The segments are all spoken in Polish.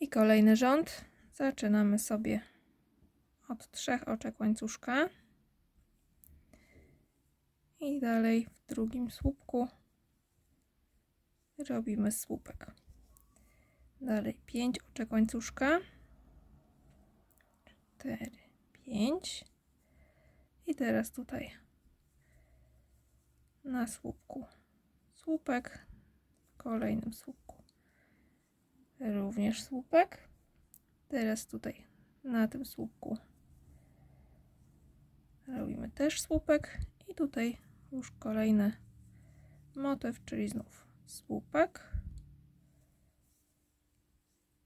I kolejny rząd. Zaczynamy sobie od trzech oczek łańcuszka. I dalej w drugim słupku robimy słupek. Dalej 5 oczek łańcuszka. 4, 5. I teraz tutaj na słupku słupek, w kolejnym słupku również słupek. Teraz tutaj na tym słupku robimy też słupek. I tutaj już kolejny motyw, czyli znów słupek,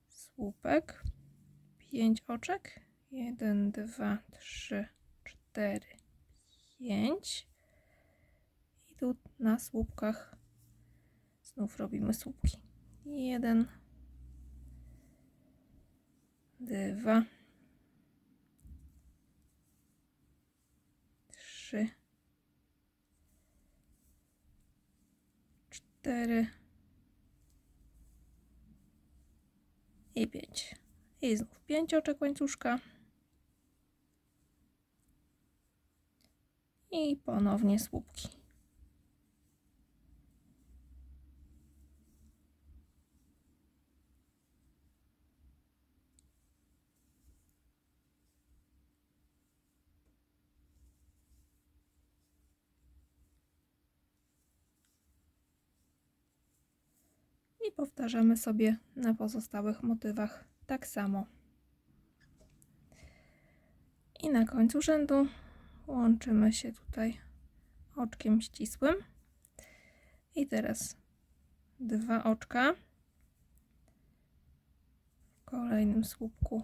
słupek, 5 oczek, 1, 2, 3, 4, 5 i tu na słupkach znów robimy słupki. 1, 2, 3, 4 i 5. I znów 5 oczek łańcuszka. I ponownie słupki. Powtarzamy sobie na pozostałych motywach tak samo. I na końcu rzędu łączymy się tutaj oczkiem ścisłym. I teraz dwa oczka w kolejnym słupku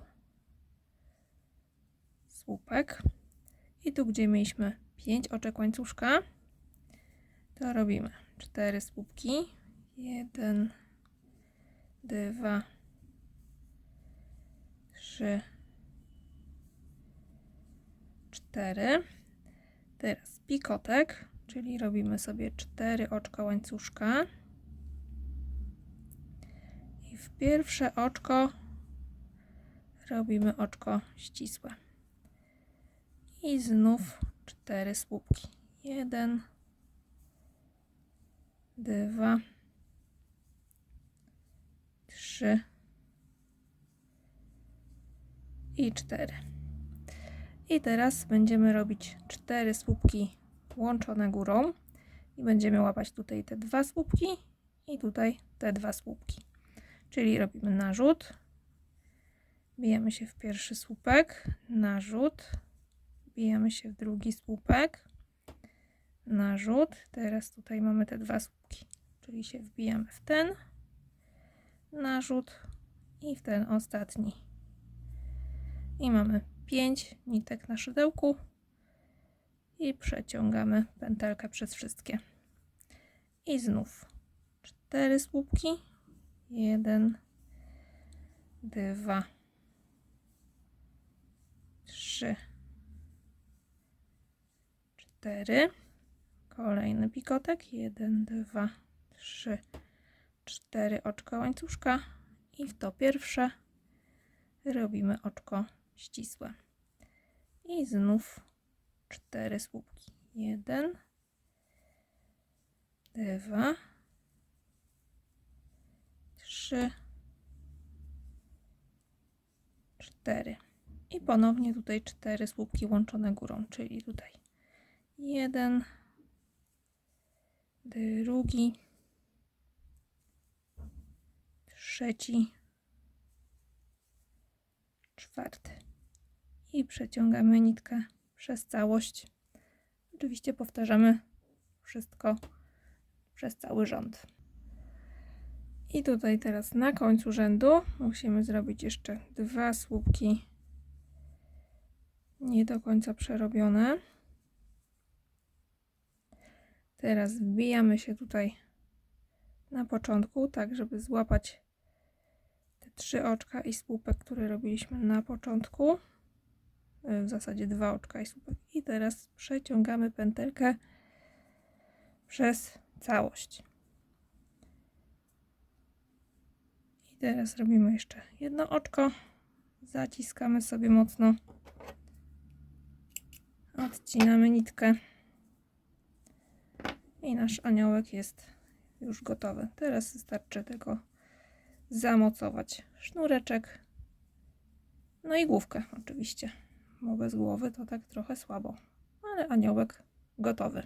słupek. I tu, gdzie mieliśmy 5 oczek łańcuszka, to robimy 4 słupki. 1, 2, 3, 4. Teraz pikotek, czyli robimy sobie 4 oczka łańcuszka. I w pierwsze oczko robimy oczko ścisłe. I znów 4 słupki. 1, 2, 3 i 4. I teraz będziemy robić 4 słupki łączone górą i będziemy łapać tutaj te dwa słupki i tutaj te dwa słupki. Czyli robimy narzut, bijemy się w pierwszy słupek, narzut, bijemy się w drugi słupek, narzut. Teraz tutaj mamy te dwa słupki, czyli się wbijamy w ten, narzut i w ten ostatni. I mamy 5 nitek na szydełku i przeciągamy pętelkę przez wszystkie. I znów 4 słupki. 1, 2, 3, 4. Kolejny pikotek. 1, 2, 3, 4 oczka łańcuszka i w to pierwsze robimy oczko ścisłe. I znów 4 słupki. 1, 2, 3, 4. I ponownie tutaj 4 słupki łączone górą, czyli tutaj jeden, drugi, trzeci, czwarty. I przeciągamy nitkę przez całość. Oczywiście powtarzamy wszystko przez cały rząd. I tutaj teraz na końcu rzędu musimy zrobić jeszcze dwa słupki nie do końca przerobione. Teraz wbijamy się tutaj na początku, tak żeby złapać trzy oczka i słupek, który robiliśmy na początku. W zasadzie dwa oczka i słupek. I teraz przeciągamy pętelkę przez całość. I teraz robimy jeszcze jedno oczko. Zaciskamy sobie mocno. Odcinamy nitkę. I nasz aniołek jest już gotowy. Teraz wystarczy tylko zamocować sznureczek. No i główkę oczywiście, bo bez głowy to tak trochę słabo. Ale aniołek gotowy.